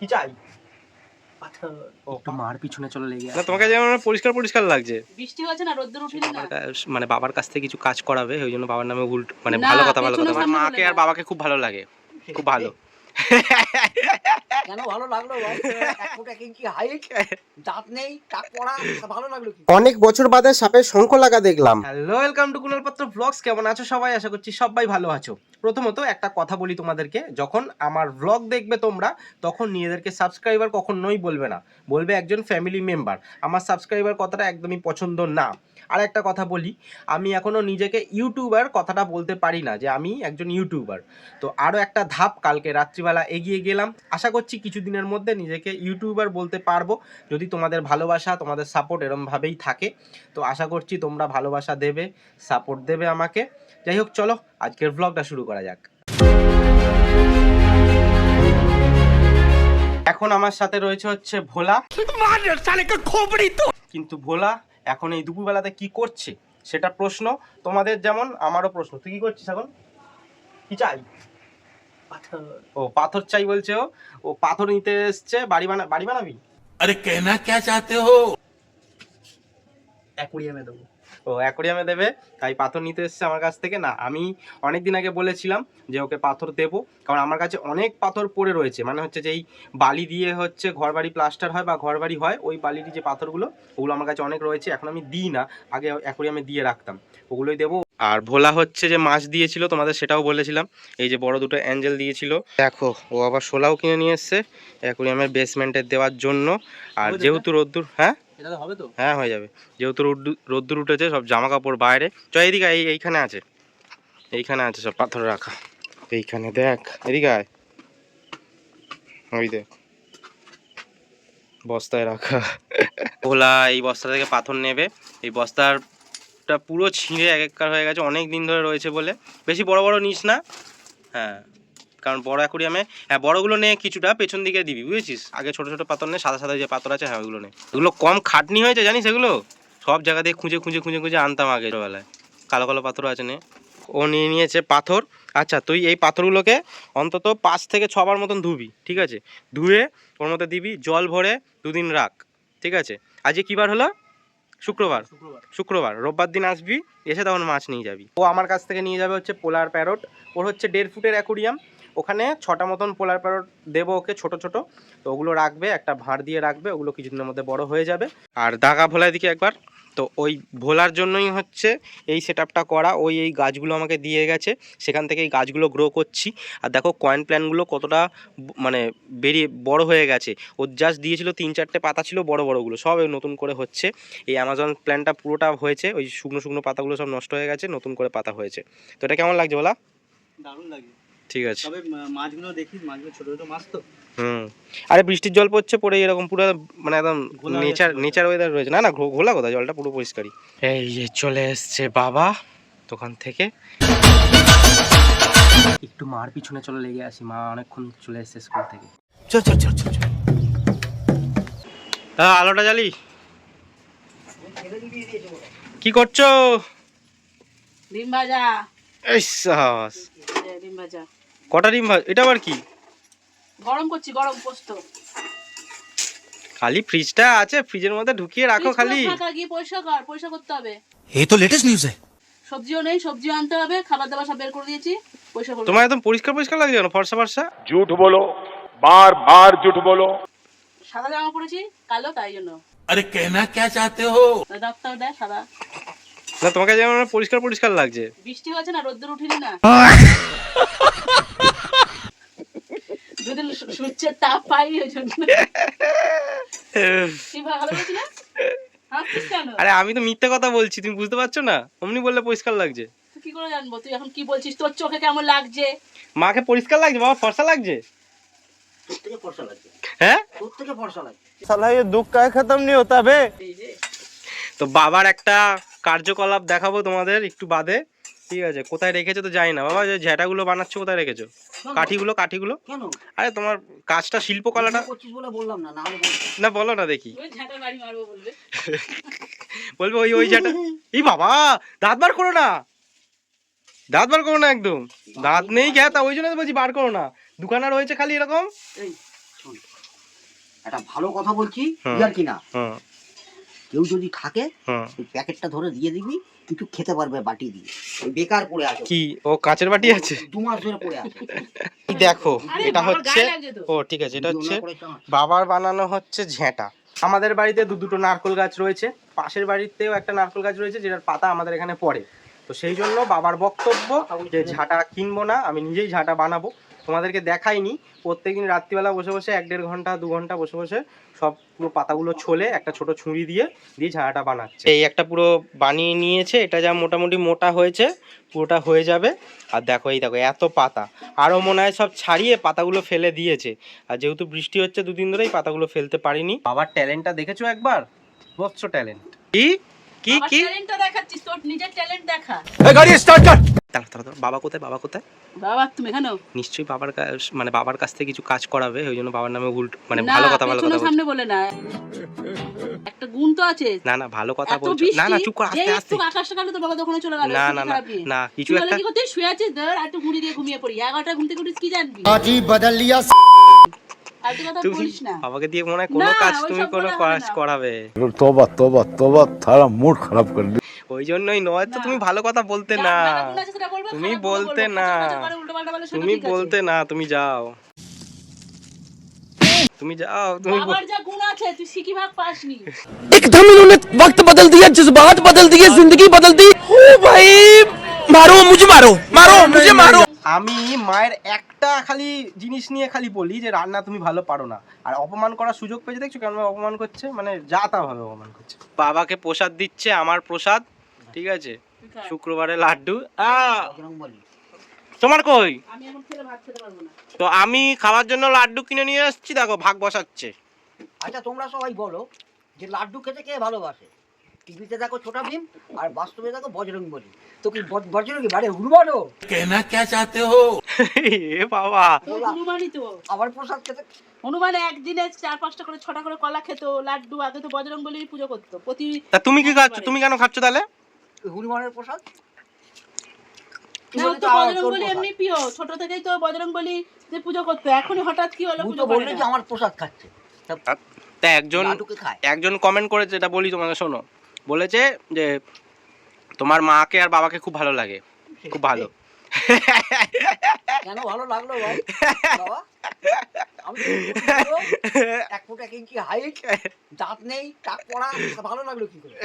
কি চাই পাথর একটু মার পিছনে চলে লেগে না তোমাকে যেমন পরিষ্কার পরিষ্কার লাগছে। বৃষ্টি না রোদ্দুর উঠিনি না? বাবার মানে বাবার কাছ থেকে কিছু কাজ করাবে ওই জন্য বাবার নামে উল্টো মানে ভালো কথা ভালো কথা মাকে আর বাবাকে খুব ভালো লাগে। খুব ভালো। কেন ভালো লাগল বল? এক ফুট এক ইঞ্চি হাইট দাঁত নেই টাক পড়া ভালো লাগল কি? অনেক বছর বাদে সাপের শঙ্খ লাগা দেখলাম। হ্যালো ওয়েলকাম টু কুনাল পাত্র ব্লগস কেমন আছো সবাই? আশা করছি সবাই ভালো আছো। প্রথমত একটা কথা বলি তোমাদেরকে। যখন আমার ব্লগ দেখবে তোমরা তখন নিজেদেরকে সাবস্ক্রাইবার কখনোই বলবে না। বলবে একজন ফ্যামিলি মেম্বার আমার সাবস্ক্রাইবার কথাটা একদমই পছন্দ না। আর একটা কথা বলি আমি এখনও নিজেকে ইউটিউবার কথাটা বলতে পারি না যে আমি একজন ইউটিউবার। তো আরও একটা ধাপ কালকে রাত্রিবেলা এগিয়ে গেলাম। আশা করছি কিছুদিনের মধ্যে নিজেকে ইউটিউবার বলতে পারব। যদি তোমাদের ভালোবাসা তোমাদের সাপোর্ট এরমভাবেই থাকে তো আশা করছি তোমরা ভালোবাসা দেবে সাপোর্ট দেবে আমাকে। যাই হোক চলো আজকের ব্লগটা শুরু করা যাক। এখন আমার সাথে রয়েছে হচ্ছে ভোলা। কিন্তু ভোলা এখন এই দুপুরবেলাতে কি করছে? সেটা প্রশ্ন। তোমাদের যেমন আমারও প্রশ্ন। তুই কি করছিস এখন? কি চাই? ও পাথর চাই বলছে ও। ও পাথর নিতে এসছে। বাড়ি বানা বাড়ি বানাবি? আরে কেনা কে চাতে হো? অ্যাকুরিয়ামে দেবো। ও অ্যাকোরিয়ামে দেবে। তাই পাথর নিতে এসছে আমার কাছ থেকে। না আমি অনেক দিন আগে বলেছিলাম যে ওকে পাথর দেবো। কারণ আমার কাছে অনেক পাথর পড়ে রয়েছে। মানে হচ্ছে যেই বালি দিয়ে হচ্ছে ঘরবাড়ি প্লাস্টার হয় বা ঘর বাড়ি হয় ওই বালির যে পাথরগুলো ওগুলো আমার কাছে অনেক রয়েছে। এখন আমি দিই না। আগে অ্যাকোরিয়ামে দিয়ে রাখতাম। ওগুলোই দেবো। আর ভোলা হচ্ছে যে মাছ দিয়েছিল তোমাদের সেটাও বলেছিলাম। এই যে বড় দুটো অ্যাঞ্জেল দিয়েছিল। দেখো ও আবার শোলাও কিনে নিয়ে এসছে অ্যাকোরিয়ামের বেসমেন্টে দেওয়ার জন্য। আর যেহেতু রোদ্দুর হ্যাঁ? হ্যাঁ হয়ে যাবে। যেহেতু রোদ্দু- রোদ্দুর উঠেছে, সব জামা কাপড় বাইরে। চ এদিকে এই, এইখানে আছে। এইখানে আছে সব পাথর রাখা। এইখানে দেখ, এদিকে ওই দেখ। বস্তায় রাখা। ওলা এই বস্তা থেকে পাথর নেবে। এই বস্তারটা পুরো ছিঁড়ে এক এককার হয়ে গেছে, অনেক দিন ধরে রয়েছে বলে। বেশি বড় বড় নিস না। হ্যাঁ। কারণ বড় অ্যাকুরিয়ামে হ্যাঁ বড়গুলো নে কিছুটা পেছন দিকে দিবি বুঝেছিস? আগে ছোট ছোট পাথর নে সাদা সাদা যে পাথর আছে হ্যাঁ ওগুলো নে। এগুলো কম খাটনি হয়েছে জানিস এগুলো? সব জায়গা দিয়ে খুঁজে খুঁজে খুঁজে খুঁজে আনতাম আগে ছোটবেলায়। কালো কালো পাথর আছে নে। ও নিয়ে নিয়েছে পাথর। আচ্ছা তুই এই পাথরগুলোকে অন্তত পাঁচ থেকে ছবার মতন ধুবি ঠিক আছে? ধুয়ে ওর মধ্যে দিবি জল ভরে দুদিন রাখ ঠিক আছে? আজকে কী বার হলো? শুক্রবার। শুক্রবার। শুক্রবার। রোববার দিন আসবি এসে তখন মাছ নিয়ে যাবি। ও আমার কাছ থেকে নিয়ে যাবে হচ্ছে পোলার প্যারট। ওর হচ্ছে দেড় ফুটের অ্যাকুরিয়াম। ওখানে ছটা মতন পোলার প্যারট দেবো ওকে, ছোট ছোট। তো ওগুলো রাখবে, একটা ভাঁড় দিয়ে রাখবে, ওগুলো কিছুদিনের মধ্যে বড় হয়ে যাবে। আর দাগা ভোলার দিকে একবার। তো ওই ভোলার জন্যই হচ্ছে এই সেট করা। ওই, এই গাছগুলো আমাকে দিয়ে গেছে। সেখান থেকে এই গাছগুলো গ্রো করছি। আর দেখো কয়েন প্ল্যানগুলো কতটা মানে বেরিয়ে, বড় হয়ে গেছে। ও জাস্ট দিয়েছিল তিন চারটে পাতা ছিল বড় বড়গুলো সব নতুন করে হচ্ছে। এই অ্যামাজন প্ল্যানটা পুরোটা হয়েছে। ওই শুকনো শুকনো পাতাগুলো সব নষ্ট হয়ে গেছে, নতুন করে পাতা হয়েছে। তো এটা কেমন লাগছে বলা? দারুণ লাগে ঠিক আছে। তবে মাছগুলো দেখি মাছগুলো ছোট ছোট মাছ তো। হুম। আরে বৃষ্টির জল পড়ছে পড়ে এরকম পুরো মানে একদম নেচার নেচার ওয়েদার রয়েছে। না না ঘোলা কথা জলটা পুরো পরিষ্কারই। এই যে চলে এসছে বাবা দোকান থেকে। একটু মার পিছনে চলে লেগে আসি। মা অনেকক্ষণ চলে এসছে স্কুল থেকে। চল চল চল চল হ্যাঁ আলোটা জ্বালি। কি করছ? ডিম ভাজা। এই সাহস। ডিম ভাজা। কটা ডিম ভাজ? এটা আবার কি? গরম করছি গরম পোস্ত। খালি ফ্রিজটা আছে ফ্রিজের মধ্যে ঢুকিয়ে রাখো খালি। গিয়ে পয়সা কর পয়সা করতে হবে। এই তো লেটেস্ট নিউজ সবজিও নেই সবজি আনতে হবে খাবার দাবার সব বের করে দিয়েছি পয়সা করো তোমার একদম পরিষ্কার পরিষ্কার লাগছে না ফর্সা ফর্সা? জুট বলো বার বার জুট বলো। সাদা জামা পরেছি কালো তাই জন্য। আরে কেনা কে চাইতে হো? ডাক্তার দেয় সাদা। না তোমাকে যেমন পরিষ্কার পরিষ্কার লাগছে। বৃষ্টি হয়েছে না রোদ্দুর উঠিনি না। দুদিন সূর্যের তাপ পাই ওই জন্য। কি ভালো না? আরে আমি তো মিথ্যে কথা বলছি তুমি বুঝতে পারছ না? অমনি বললে পরিষ্কার লাগছে। কি করে জানব? তুই এখন কি বলছিস? তোর চোখে কেমন লাগছে? মাকে পরিষ্কার লাগছে? বাবা ফর্সা লাগছে? তোর থেকে ফর্সা লাগছে। হ্যাঁ? ফর্সা লাগছে। এই যে তো বাবার একটা কার্যকলাপ দেখাবো তোমাদের একটু বাদে। ঠিক আছে কোথায় রেখেছো তো জানি না। বাবা যে ঝ্যাটাগুলো বানাচ্ছো কোথায় রেখেছো? কাঠিগুলো কাঠিগুলো? কেন? আরে তোমার কাজটা শিল্পকলাটা করছিস বলে বললাম না না না বলো না দেখি। ওই ঝাঁটা বাড়ি মারবো বলবে। বলবে ওই ওই ঝ্যাটা এই বাবা দাঁত বার করো না। দাঁত বার করো না একদম। দাঁত নেই ঘ্যাতা ওই জন্য তো বলছি বার করো না। দোকানে রয়েছে খালি এরকম? একটা ভালো কথা বলছি। ইয়ার কি না হুম। কেউ যদি থাকে হুম ওই প্যাকেটটা ধরে দিয়ে দিবি কিছু খেতে পারবে বাটি দিয়ে। বেকার পড়ে আছে। কি? ও কাঁচের বাটি আছে? দু মাস ধরে পড়ে আছে। এই দেখো এটা হচ্ছে। ও ঠিক আছে এটা হচ্ছে। বাবার বানানো হচ্ছে ঝেঁটা। আমাদের বাড়িতে দু দুটো নারকোল গাছ রয়েছে। পাশের বাড়িতেও একটা নারকোল গাছ রয়েছে যেটার পাতা আমাদের এখানে পড়ে। তো সেই জন্য বাবার বক্তব্য যে ঝাঁটা কিনবো না আমি নিজেই ঝাঁটা বানাবো। তোমাদেরকে দেখাইনি। প্রত্যেকদিন রাত্রিবেলা বসে বসে এক দেড় ঘণ্টা দু ঘণ্টা বসে বসে সব পুরো পাতাগুলো ছোলে একটা ছোট ছুরি দিয়ে দিয়ে ঝাড়াটা বানাচ্ছে। এই একটা পুরো বানিয়ে নিয়েছে এটা যা মোটামুটি মোটা হয়েছে পুরোটা হয়ে যাবে। আর দেখো এই দেখো এত পাতা। আরও মনে হয় সব ছাড়িয়ে পাতাগুলো ফেলে দিয়েছে। আর যেহেতু বৃষ্টি হচ্ছে দুদিন ধরেই পাতাগুলো ফেলতে পারিনি। বাবার ট্যালেন্টটা দেখেছ একবার? বৎস ট্যালেন্ট কি? কি কি? বাবা কোথায় বাবা কোথায়? বাবা তুমি কেন নিশ্চয়ই বাবার মানে বাবার কাছ থেকে কিছু কাজ করাবে ওই জন্য বাবার নামে উল্টো মানে ভালো কথা ভালো কথা সামনে বলে না। একটা গুণ তো আছে। না না ভালো কথা বলছো। না না চুপ কর আস্তে আস্তে। আকাশটা কালো তো বাবা দোকানে চলে গেল না না না কিছু একটা কি করতে? শুয়ে আছে ধর একটু মুড়ি দিয়ে ঘুমিয়ে পড়ি। 11টা ঘুম থেকে কি জানবি? আজি বদল লিয়া তুমি বলিস না বাবাকে দিয়ে মনে হয় কোনো না, কাজ ওইসব তুমি কোনো বলা হবে কাজ না। করাবে तोबा तोबा तोबा थारा मूड खराब कर दिया ওই জন্যই নয় তো না। তুমি ভালো কথা বলতে যার না ভালো গুণ আছে সেটা বলবে, তুমি খারাপ গুণও বলতে বলবে। না। খচর খচর করে উল্টোপাল্টা বলে সেটা তুমি ঠিক আছে। বলতে না তুমি যাও তুমি যাও তুমি বল- বাবার যা গুণ আছে তুই সিকি ভাগ পাসনি एकदम इन्होंने वक्त बदल दिया जज्बात बदल दिए जिंदगी बदल दी ओ भाई मारो मुझे मारो मारो मुझे मारो আমি মায়ের একটা খালি জিনিস নিয়ে খালি বলি যে রান্না তুমি ভালো পারো না। আর অপমান করার সুযোগ পেয়েছে দেখছ কেন? অপমান করছে মানে যা তা ভাবে অপমান করছে। বাবাকে প্রসাদ দিচ্ছে আমার প্রসাদ ঠিক আছে? শুক্রবারে লাড্ডু। আ, তোমার কই? আমি এখন খেলে ভাত খেতে পারব না তো আমি খাওয়ার জন্য লাড্ডু কিনে নিয়ে এসেছি দেখো ভাগ বসাচ্ছে। আচ্ছা তোমরা সবাই বলো যে লাড্ডু খেতে কে ভালোবাসে? টিভিতে দেখো ছোটা ভীম আর বাস্তবে দেখো বজরং বলি। তো কি বারে হুরবানো কেনা কে চাতে হো এ বাবা। হনুমানই তো। আবার প্রসাদ খেতে হনুমান একদিনে চার পাঁচটা করে ছটা করে কলা খেত লাড্ডু আগে তো বজরং বলি পুজো প্রতি তা তুমি কি খাচ্ছ তুমি কেন খাচ্ছ তাহলে? হনুমানের প্রসাদ? ছোট থেকেই তো পুজো করতো। এখন হঠাৎ কি হলো পুজো আমার প্রসাদ খাচ্ছে। তা একজন একজন কমেন্ট করেছে এটা বলি তোমাকে শোনো। বলেছে যে তোমার মাকে আর বাবাকে খুব ভালো লাগে। খুব ভালো। কেন ভালো লাগল ভাই? বাবা আমি এক ফুট এক ইঞ্চি হাইট দাঁত নেই টাক পড়া ভালো লাগল কি করে?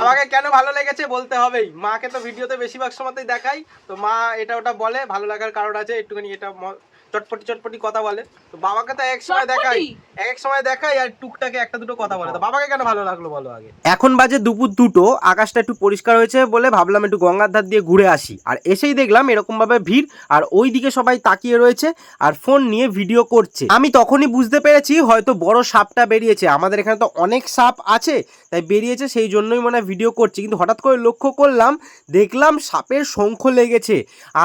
আমাকে কেন ভালো লেগেছে বলতে হবেই। মাকে তো ভিডিওতে বেশিরভাগ সময়তেই দেখাই। তো মা এটা ওটা বলে ভালো লাগার কারণ আছে একটুখানি এটা ম- চটপটি চটপটি কথা বলে। তো বাবাকে তো এক সময় দেখাই এক এক সময় দেখাই আর টুকটাকে একটা দুটো কথা বলে। তো বাবাকে কেন ভালো লাগল বলো আগে? এখন বাজে দুপুর দুটো আকাশটা একটু পরিষ্কার হয়েছে বলে ভাবলাম একটু গঙ্গার ধার দিয়ে ঘুরে আসি। আর এসেই দেখলাম এরকম ভাবে ভিড় আর ওই দিকে সবাই তাকিয়ে রয়েছে আর ফোন নিয়ে ভিডিও করছে। আমি তখনই বুঝতে পেরেছি হয়তো বড় সাপটা বেরিয়েছে। আমাদের এখানে তো অনেক সাপ আছে তাই বেরিয়েছে সেই জন্যই মনে হয় ভিডিও করছি। কিন্তু হঠাৎ করে লক্ষ্য করলাম দেখলাম সাপের শঙ্খ লেগেছে।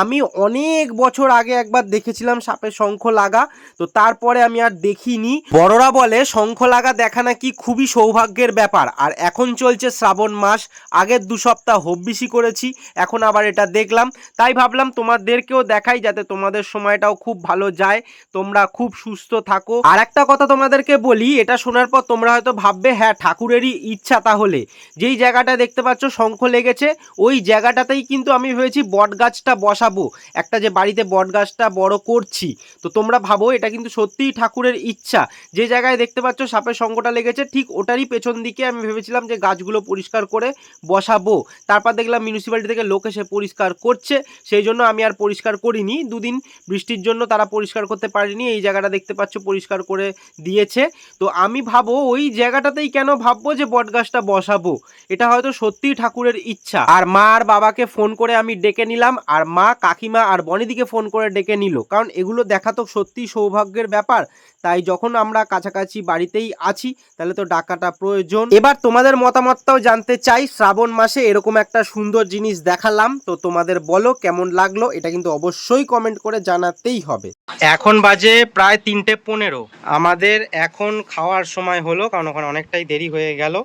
আমি অনেক বছর আগে একবার দেখেছিলাম সাপের শঙ্খ লাগা। তো তারপরে আমি আর দেখিনি। বড়রা বলে, শঙ্খ লাগা দেখা নাকি খুবই সৌভাগ্যের ব্যাপার। আর এখন চলছে শ্রাবণ মাস। আগের দু সপ্তাহ হব্বিসি করেছি। এখন আবার এটা দেখলাম। তাই ভাবলাম তোমাদেরকেও দেখাই যাতে তোমাদের সময়টাও খুব ভালো যায়। তোমরা খুব সুস্থ থাকো। আর একটা কথা তোমাদেরকে বলি, এটা শোনার পর তোমরা হয়তো ভাববে হ্যাঁ ঠাকুরেরই ইচ্ছা তাহলে। যেই জায়গাটা দেখতে পাচ্ছ শঙ্খ লেগেছে, ওই জায়গাটাতেই কিন্তু আমি ভেবেছি বট গাছটা বসাবো। একটা যে বাড়িতে বট গাছটা বড় করছি তো তোমরা ভাবো, এটা কিন্তু সত্যিই ঠাকুরের ইচ্ছা। যে জায়গায় দেখতে পাচ্ছ সাপের সঙ্গটা লেগেছে, ঠিক ওটারই পেছন দিকে আমি ভেবেছিলাম যে গাছগুলো পরিষ্কার করে বসাবো। তারপর দেখলাম মিউনিসিপ্যালিটি থেকে লোক এসে পরিষ্কার করছে, সেই জন্য আমি আর পরিষ্কার করিনি। দুদিন বৃষ্টির জন্য তারা পরিষ্কার করতে পারেনি, এই জায়গাটা দেখতে পাচ্ছ পরিষ্কার করে দিয়েছে। তো আমি ভাবো, ওই জায়গাটাতেই কেন ভাববো যে বট গাছটা বসাবো? এটা হয়তো সত্যিই ঠাকুরের ইচ্ছা। আর মা আর বাবাকে ফোন করে আমি ডেকে নিলাম, আর মা কাকিমা আর বনিদিকে ফোন করে ডেকে নিল। কারণ এগুলো দেখা তো সত্যিই সৌভাগ্যের ব্যাপার। তাই যখন আমরা কাছাকাছি বাড়িতেই আছি, তাহলে তো ডাকাটা প্রয়োজন। এবার তোমাদের মতামতটাও জানতে চাই। শ্রাবণ মাসে এরকম একটা সুন্দর জিনিস দেখালাম। তো তোমাদের বলো, কেমন লাগল? এটা কিন্তু অবশ্যই কমেন্ট করে জানাতেই হবে। এখন বাজে প্রায় তিনটে পনেরো। আমাদের এখন খাওয়ার সময় হলো, কারণ ওখানে অনেকটাই দেরি হয়ে গেল।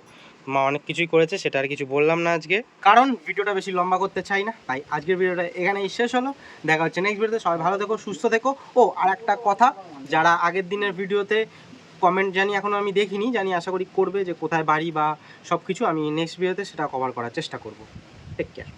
মা অনেক কিছুই করেছে, সেটা আর কিছু বললাম না আজকে। কারণ ভিডিওটা বেশি লম্বা করতে চাই না, তাই আজকের ভিডিওটা এখানেই শেষ হলো। দেখা হচ্ছে নেক্সট ভিডিওতে, সবাই ভালো থেকো, সুস্থ থেকো। ও আর একটা কথা, যারা আগের দিনের ভিডিওতে কমেন্ট জানি এখনও আমি দেখিনি, জানি, আশা করি করবে যে কোথায় বাড়ি বা সব কিছু আমি নেক্সট ভিডিওতে সেটা কভার করার চেষ্টা করব। Take care